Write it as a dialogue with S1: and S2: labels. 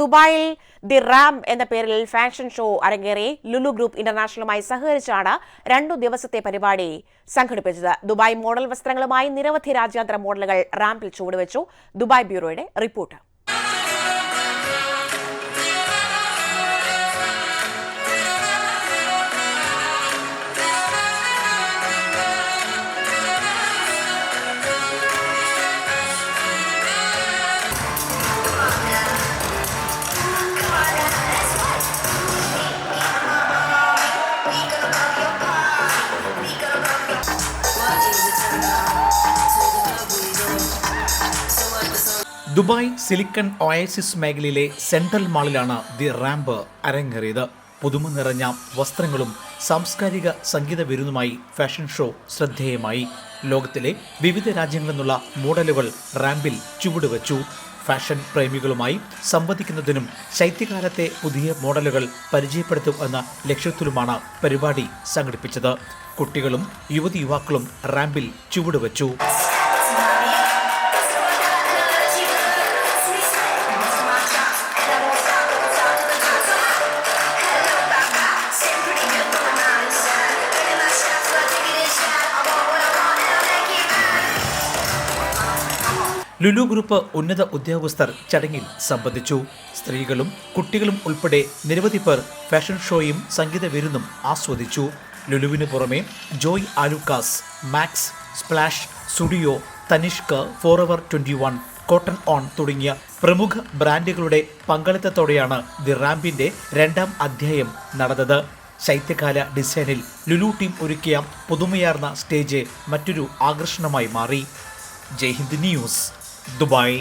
S1: ദുബായിൽ ദി റാം എന്ന പേരിൽ ഫാഷൻ ഷോ അരങ്ങേറി ലുലു ഗ്രൂപ്പ് ഇന്റർനാഷണലുമായി സഹകരിച്ചാണ് രണ്ടു ദിവസത്തെ പരിപാടി സംഘടിപ്പിച്ചത്. ദുബായ് മോഡൽ വസ്ത്രങ്ങളുമായി നിരവധി രാജ്യാന്തര മോഡലുകൾ റാമ്പിൽ ചുവടുവെച്ചു. ദുബായ് ബ്യൂറോയുടെ റിപ്പോർട്ട്.
S2: ദുബായ് സിലിക്കൺ ഒയസിസ് മേഖലയിലെ സെൻട്രൽ മാളിലാണ് ദി റാമ്പ് അരങ്ങേറിയത്. പുതുമ നിറഞ്ഞ വസ്ത്രങ്ങളും സാംസ്കാരിക സംഗീത വിരുന്നുമായി ഫാഷൻ ഷോ ശ്രദ്ധേയമായി. ലോകത്തിലെ വിവിധ രാജ്യങ്ങളിൽ നിന്നുള്ള മോഡലുകൾ റാമ്പിൽ ചുവടുവെച്ചു. ഫാഷൻ പ്രേമികളുമായി സംവദിക്കുന്നതിനും ശൈത്യകാലത്തെ പുതിയ മോഡലുകൾ പരിചയപ്പെടുത്തും എന്ന ലക്ഷ്യത്തിലുമാണ് പരിപാടി സംഘടിപ്പിച്ചത്. കുട്ടികളും യുവതി യുവാക്കളും റാമ്പിൽ ചുവടുവെച്ചു. ലുലു ഗ്രൂപ്പ് ഉന്നത ഉദ്യോഗസ്ഥർ ചടങ്ങിൽ സംബന്ധിച്ചു. സ്ത്രീകളും കുട്ടികളും ഉൾപ്പെടെ നിരവധി പേർ ഫാഷൻ ഷോയും സംഗീത വിരുന്നും ആസ്വദിച്ചു. ലുലുവിന് പുറമെ Joy Alukkas Max Splash Studio Tanishq Forever twenty one Cotton On തുടങ്ങിയ പ്രമുഖ ബ്രാൻഡുകളുടെ പങ്കാളിത്തത്തോടെയാണ് ദി റാമ്പിന്റെ രണ്ടാം അധ്യായം നടന്നത്. ശൈത്യകാല ഡിസൈനിൽ ലുലു ടീം ഒരുക്കിയ പുതുമയാർന്ന സ്റ്റേജ് മറ്റൊരു ആകർഷണമായി മാറി. ജയ്ഹിന്ദ് ന്യൂസ്. ദുബായ്